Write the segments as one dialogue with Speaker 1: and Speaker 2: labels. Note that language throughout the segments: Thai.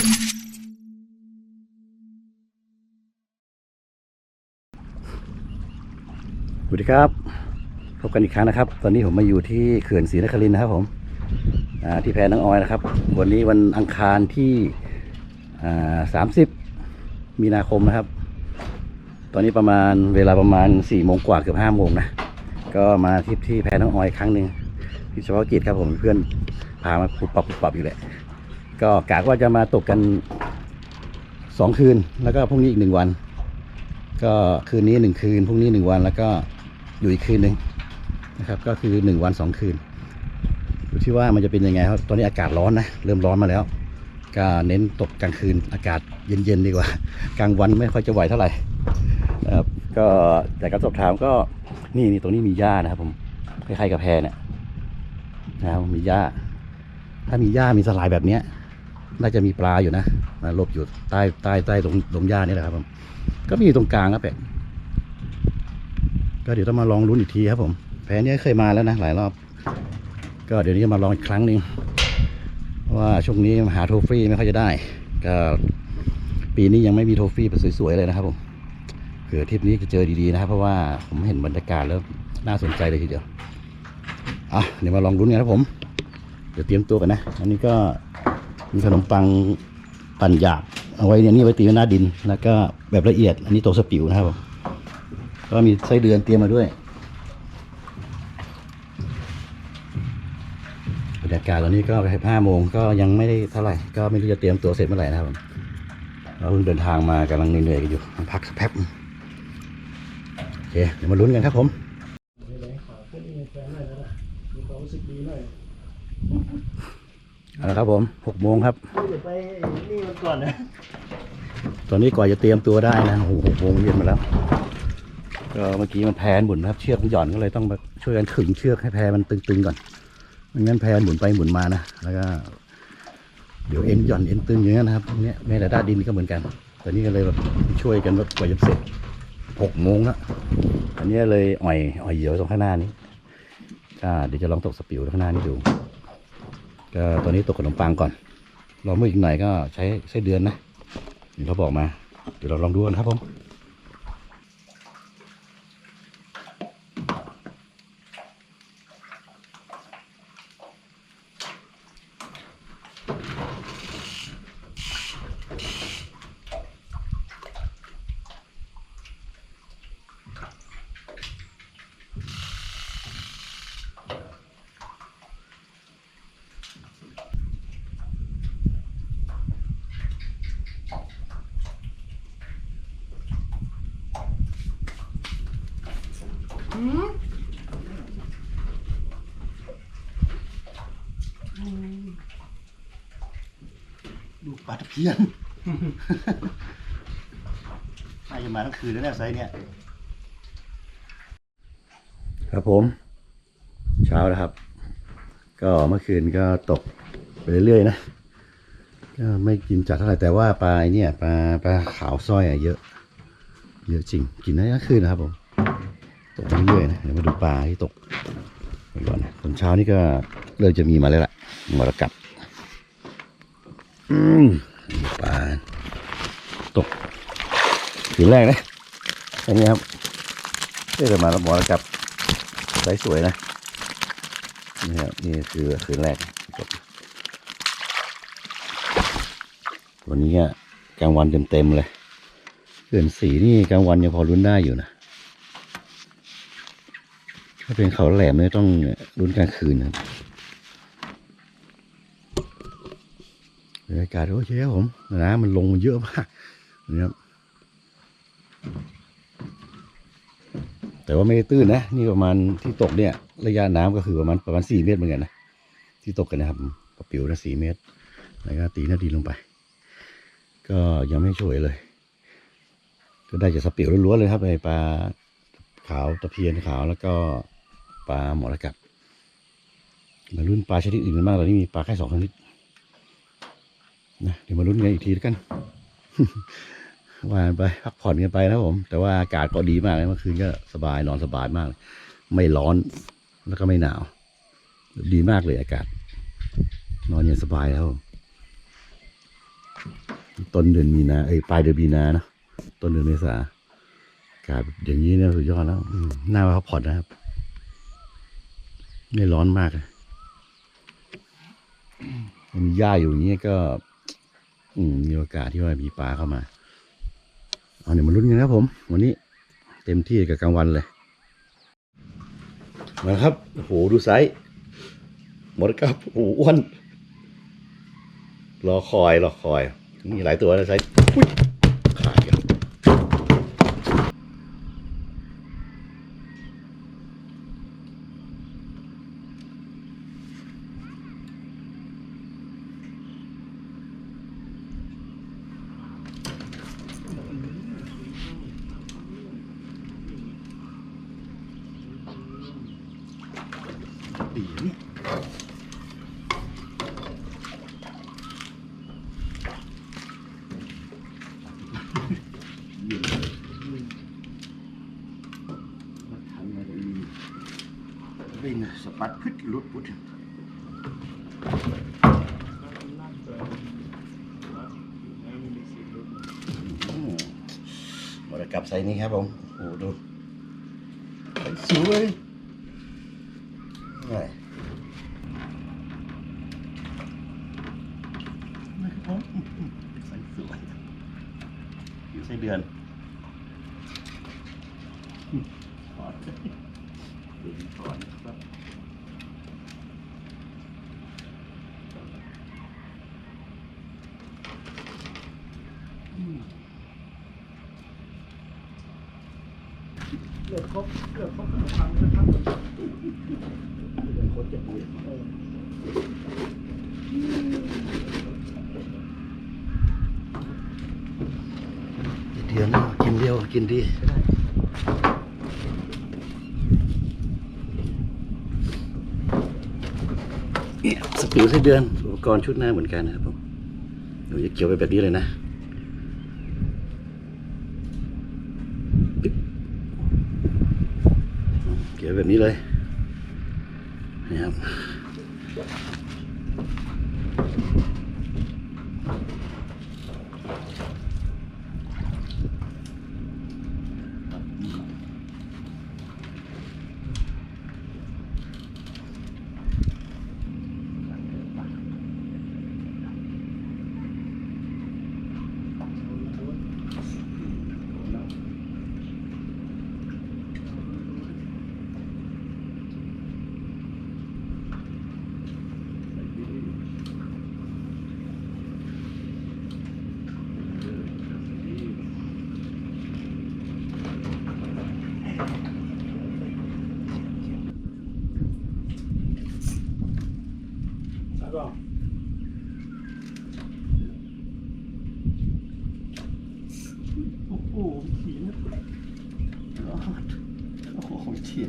Speaker 1: สวัสดีครับ พบกันอีกครั้งนะครับ ตอนนี้ผมมาอยู่ที่เขื่อนศรีนครินทร์นะครับผมที่แพน้องออยนะครับ วันนี้วันอังคารที่สามสิบมีนาคมนะครับ ตอนนี้ประมาณเวลาประมาณสี่โมงกว่าเกือบห้าโมงนะ ก็มาที่ที่แพน้องออยอีกครั้งหนึ่งที่เฉพาะกิจครับผมเพื่อนพามาปุบปับปุบปับอยู่แหละ ก็กะว่าจะมาตกกันสองคืนแล้วก็พรุ่งนี้อีกหนึ่งวัน ก็คืนนี้หนึ่งคืนพรุ่งนี้หนึ่งวันแล้วก็อยู่อีกคืนหนึ่งนะครับ ก็คือหนึ่งวันสองคืนดูที่ว่ามันจะเป็นยังไงครับตอนนี้อากาศร้อนนะเริ่มร้อนมาแล้ว ก็เน้นตกกลางคืนอากาศเย็นๆดีกว่า กลางวันไม่ค่อยจะไหวเท่าไหร่นะครับก็จากการสอบถามก็นี่นี่ตรงนี้มีหญ้านะครับ ผมคล้ายๆกับแพเนี่ยนะครับมีหญ้าถ้ามีหญ้ามีสลายแบบเนี้ย น่าจะมีปลาอยู่นะมาหลบอยู่ใต้ใต้ใต้ตรงตรงหญ้านี่แหละครับผมก็มีตรงกลางครับแปะก็เดี๋ยวต้องมาลองลุ้นอีกทีครับผม แผนนี้เคยมาแล้วนะหลายรอบ ก็เดี๋ยวนี้จะมาลองอีกครั้งหนึ่งว่าช่วงนี้หาโทฟี่ไม่ค่อยจะได้ ก็ปีนี้ยังไม่มีโทฟี่แบบสวยๆเลยนะครับผมเผื่อทริปนี้จะเจอดีๆนะครับ เพราะว่าผมเห็นบรรยากาศแล้วน่าสนใจเลยทีเดียวอะเดี๋ยวมาลองลุ้นกันครับผม เดี๋ยวเตรียมตัวกันนะ อันนี้ก็ มีขนมปังปั่นหยาบเอาไว้เนี่ยนี่ไว้ตีไว้หน้าดิน แล้วก็แบบละเอียด อันนี้ตัวสปิวนะครับผมก็มีไส้เดือนเตรียมมาด้วยบรรยากาศตอนนี้ก็ห้าโมงก็ยังไม่ได้เท่าไหร่ ก็ไม่รู้จะเตรียมตัวเสร็จเมื่อไหร่นะครับผมเราเพิ่งเดินทางมากำลังเหนื่อยๆกันอยู่พักสักแป๊บโอเคเดี๋ยวมาลุ้นกันครับผม เอาละครับผมหกโมงครับ
Speaker 2: เดี๋ยวไปนี่มันก่อนนะ
Speaker 1: ตอนนี้ก่อนจะเตรียมตัวได้นะโอ้โหหกโมงเย็นมาแล้วก็เมื่อกี้มันแพนหมุนนะครับ เชือกมันหย่อนก็เลยต้องมาช่วยกันขึงเชือกให้แพมันตึงๆก่อนไม่งั้นแพหมุนไปหมุนมานะแล้วก็ เดี๋ยวเอ็นหย่อนเอ็นตึงอย่างนี้ยนะครับเนี้ยแม้แต่ด้านดินก็เหมือนกันตอนนี้ก็เลยแบบช่วยกันแบบกว่าจะเสร็จหกโมงแล้วอันนี้เลยอ่อยอ่อยเหยียวตรงข้างหน้านี้ก็เดี๋ยวจะลองตกสปิวข้างหน้านี้ดู ก็ตอนนี้ตกขนมปังก่อนรอเมื่ออีกหน่อยก็ใช้ไส้เดือนนะเห็นเขาบอกมา เดี๋ยวเราลองดูกันครับผม ปลาตะเพียนน่าจะมาทั้งคืนแล้วเนี่ยไซส์เนี่ย ครับผม เช้าแล้วครับ ก็เมื่อคืนก็ตกไปเรื่อยๆนะ ก็ไม่กินจัดเท่าไหร่แต่ว่าปลาไอเนี่ยปลาปลาขาวสร้อยอะเยอะ เยอะจริง กินได้ทั้งคืนนะครับผม ตกไปเรื่อยๆนะ เดี๋ยวมาดูปลาที่ตกไปก่อนนะตอนเช้านี่ก็เริ่มจะมีมาแล้วล่ะมรกับ อืมปลาตกถึงแรกนะอันนี้ครับเรียกมาแล้วหมอแล้วกับใสสวยนะนี่ครับนี่คือคืนแรกจบวันนี้กลางวันเต็มๆเลยเขื่อนสีนี่กลางวันยังพอลุ้นได้อยู่นะถ้าเป็นเขาแหลมเนี่ยต้องลุ้นกลางคืนนะครับ บรรยากาศโอเคครับผมน้ำมันลงมาเยอะมากนะครับแต่ว่าไม่ได้ตื้นนะ นี่ประมาณที่ตกเนี่ย ระยะน้ำก็คือประมาณประมาณสี่เมตรเหมือนกันนะที่ตกกันนะครับกระปิวนะสี่เมตร แล้วก็ตีหน้าดีลงไป ก็ยังไม่ช่วยเลย ก็ได้จากสปิวล้วนๆเลยครับไอปลาขาวตะเพียนขาวแล้วก็ปลาหมอระกับมารุ่นปลาชนิดอื่นกันมากตอนนี้มีปลาแค่สองชนิด นะเดี๋ยวมาลุ้นกันอีกทีแล้วกันวันไปพักผ่อนกันไปนะผม แต่ว่าอากาศก็ดีมากเลยเมื่อคืนก็สบายนอนสบายมาก ไม่ร้อนแล้วก็ไม่หนาว ดีมากเลยอากาศ นอนเย็นสบายแล้วต้นเดือนมีนาเอ้ยปลายเดือนมีนานะต้นเดือนเมษาอากาศอย่างนี้เนี่ยสุดยอดแล้วน่าพักผ่อนนะครับ ไม่ร้อนมากเลยมีหญ้าอยู่อย่างนี้ก็ อืมมีโอกาสที่ว่ามีปลาเข้ามา เอาเนี่ยมาลุ้นกันนะครับผม วันนี้เต็มที่กับกลางวันเลย มาครับโอ้โหดูไซส์หมดครับโอ้โหอ้วนรอคอยรอคอย มีหลายตัวนะไซส์ บินสปัดพึดลุดพุดบริกับไซส์นี้ครับผมโอ้โหดูไซส์สวยนี่นะครับผมไซส์สวยอยู่ไส้เดือนถอ ดดึงถอนครับ
Speaker 2: เกือบครบเกือบครบขนมปังนะครับ
Speaker 1: คนจะดูเดือนะกินเดียวกินดี ติวไส้เดือนอุปกรณ์ชุดหน้าเหมือนกันนะครับผมหนูจะเกี่ยวไปแบบนี้เลยนะเกี่ยวแบบนี้เลยนะครับ
Speaker 2: แล้วก็โอ้โหขีน
Speaker 1: รอดโอ้โหเชี่ย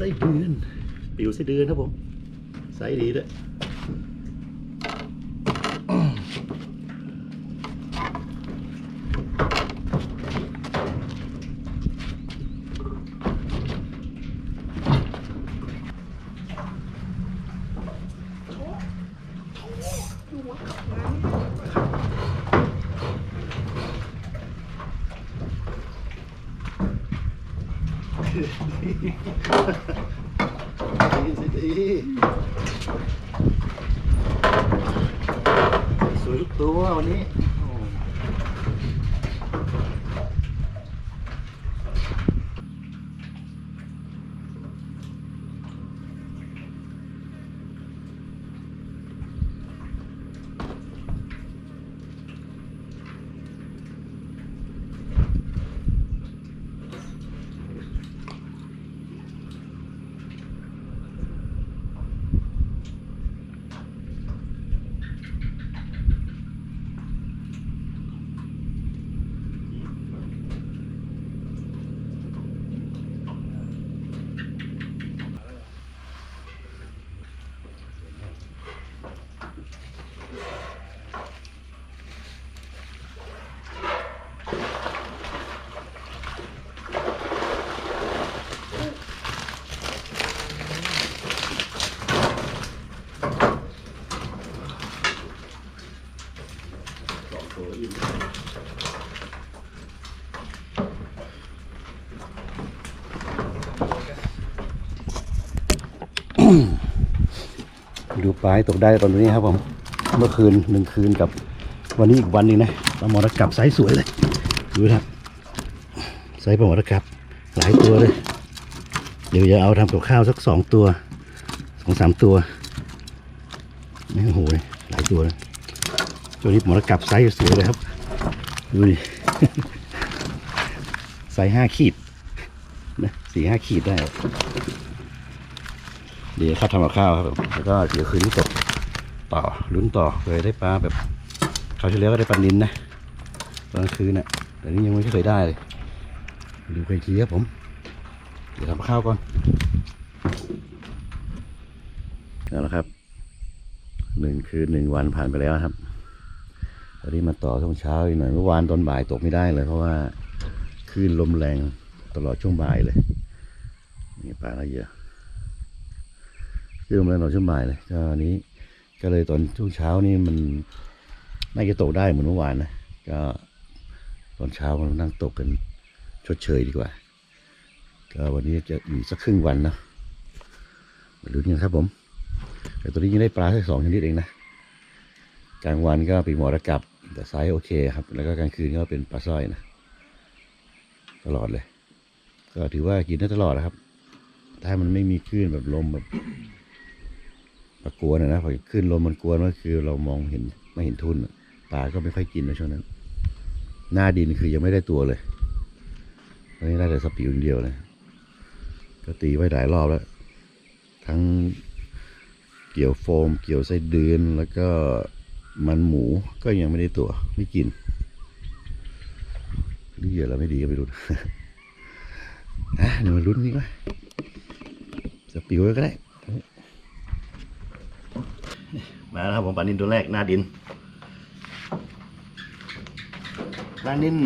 Speaker 1: ไส้เดือน ปิวไส้เดือนครับผมไส้ดีด้วย ดีสิดีสวยทุกตัววันนี้ ปลาให้ตกได้ตอนนี้ครับผม เมื่อคืนหนึ่งคืนกับวันนี้อีกวันหนึ่งนะปลาหมอระกับไซส์สวยเลย ดูนะครับไซส์ปลาหมอระกับ หลายตัวเลย เดี๋ยวจะเอาทำกับข้าวสักสองตัวสองสามตัวนี่โอ้โหหลายตัวเลยตัวนี้หมอระกับไซส์สวยเลยครับ ดูดิไซส์ห้าขีดนะสี่ห้าขีดได้ เดี๋ยวข้าวทำกับข้าวครับผมแล้วก็เดี๋ยวคืนนี้ตกต่อลุ้นต่อเคยได้ปลาแบบคราวที่แล้วก็ได้ปลานินนะตอนคืนน่ะแต่นี้ยังไม่เคยได้เลยดูกันอีกทีครับผม เดี๋ยวทำข้าวก่อนเอาละครับหนึ่งคืนหนึ่งวันผ่านไปแล้วครับตอนนี้มาต่อช่วงเช้าอีกหน่อยเมื่อวานตอนบ่ายตกไม่ได้เลย เพราะว่าคลื่นลมแรงตลอดช่วงบ่ายเลยนี่ปลาอะไรเยอะ คือมันตอนช่วงบ่ายเลยก็อันนี้ ก็เลยตอนช่วงเช้านี่มันน่าจะตกได้เหมือนเมื่อวานนะก็ตอนเช้ามันนั่งตกกันชดเชยดีกว่า ก็วันนี้จะอยู่สักครึ่งวันนะมาดูกันครับผม แต่ตัวนี้ยังได้ปลาแค่สองชนิดเองนะกลางวันก็เป็นหมอระกับ แต่ไซส์โอเคครับ แล้วก็กลางคืนก็เป็นปลาสร้อยนะ ตลอดเลย ก็ถือว่ากินได้ตลอดนะครับ ถ้ามันไม่มีคลื่นแบบลมแบบ ลากวนะนะพอคลื่นลมมันกวนก็คือเรามองเห็นไม่เห็นทุนปลาก็ไม่ค่อยกินในช่วงนั้น หน้าดินคือยังไม่ได้ตัวเลยตอนนี้ได้แต่สปิวอย่างเดียวเลยก็ตีไว้หลายรอบแล้ว ทั้งเกี่ยวโฟม เกี่ยวไส้เดือนแล้วก็มันหมูก็ยังไม่ได้ตัว ไม่กินหรือเหยื่อเราไม่ดีก็ไม่รู้อะเดี๋ยวมาลุ้นนี่ก่อนสปิวก็ได้ มาแล้วครับผมปลานินตัวแรกหน้าดินปลานิน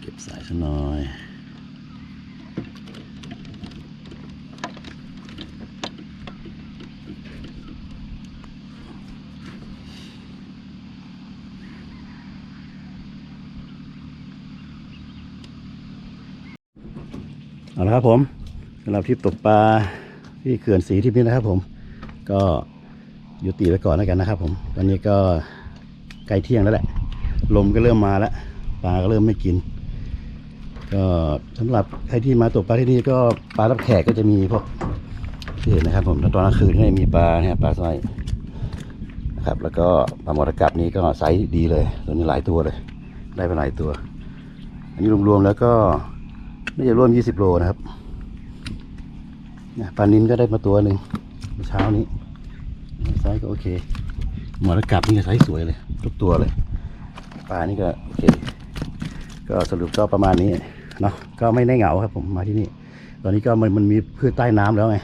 Speaker 1: เก็บสายซะหน่อยเอาละครับผมสำหรับทริปตกปลาที่เขื่อนสีทริปนี้นะครับผมก็ยุติไว้ก่อนแล้วกันนะครับผมตอนนี้ก็ใกล้เที่ยงแล้วแหละ ลมก็เริ่มมาแล้ว ปลาก็เริ่มไม่กินก็สำหรับใครที่มาตกปลาที่นี่ก็ปลารับแขกก็จะมีพวกที่เห็นนะครับ ผมตอนกลางคืนก็จะมีปลาเนี่ยปลาสร้อยนะครับ แล้วก็ปลาหมอระกับนี้ก็ไซส์ดีเลย ตัวนี้หลายตัวเลย ได้ไปหลายตัว อันนี้รวมๆแล้วก็น่าจะร่วม 20 โลนะครับปลานิ้นก็ได้มาตัวหนึ่งเมื่อเช้านี้ไซส์ก็โอเค หมอระกับนี่ก็ไซส์สวยเลย ทุกตัวเลยปลานี่ก็โอเค ก็สรุปก็ประมาณนี้เนาะก็ไม่ได้เหงาครับผมมาที่นี่ ตอนนี้ก็มันมันมีพืชใต้น้ำแล้วไง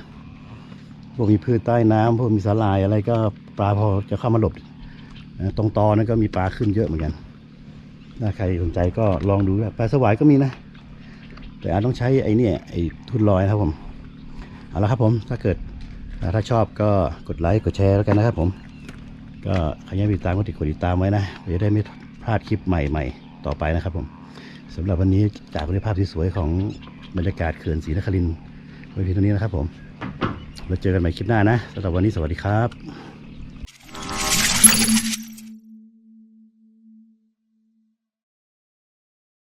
Speaker 1: พวกมีพืชใต้น้ำพวกมีสาหร่ายอะไรก็ปลาพอจะเข้ามาหลบตรงตอนั้นก็มีปลาขึ้นเยอะเหมือนกันถ้าใครสนใจก็ลองดูนะปลาสวายก็มีนะ แต่อาจต้องใช้ไอ้นี่ไอ้ทุนลอยนะครับผมเอาละครับผมถ้าเกิดถ้าชอบก็กดไลค์กดแชร์แล้วกันนะครับผม ก็ใครยังไม่ติดตามก็ติดกดติดตามไว้นะเพื่อจะได้ไม่พลาดคลิปใหม่ๆ ต่อไปนะครับผม สำหรับวันนี้จากบรรยากาศที่สวยของบรรยากาศเขื่อนศรีนครินทร์ไว้เพียงเท่านี้นะครับผมแล้วเจอกันใหม่คลิปหน้านะสำหรับวันนี้สวัสดีครับ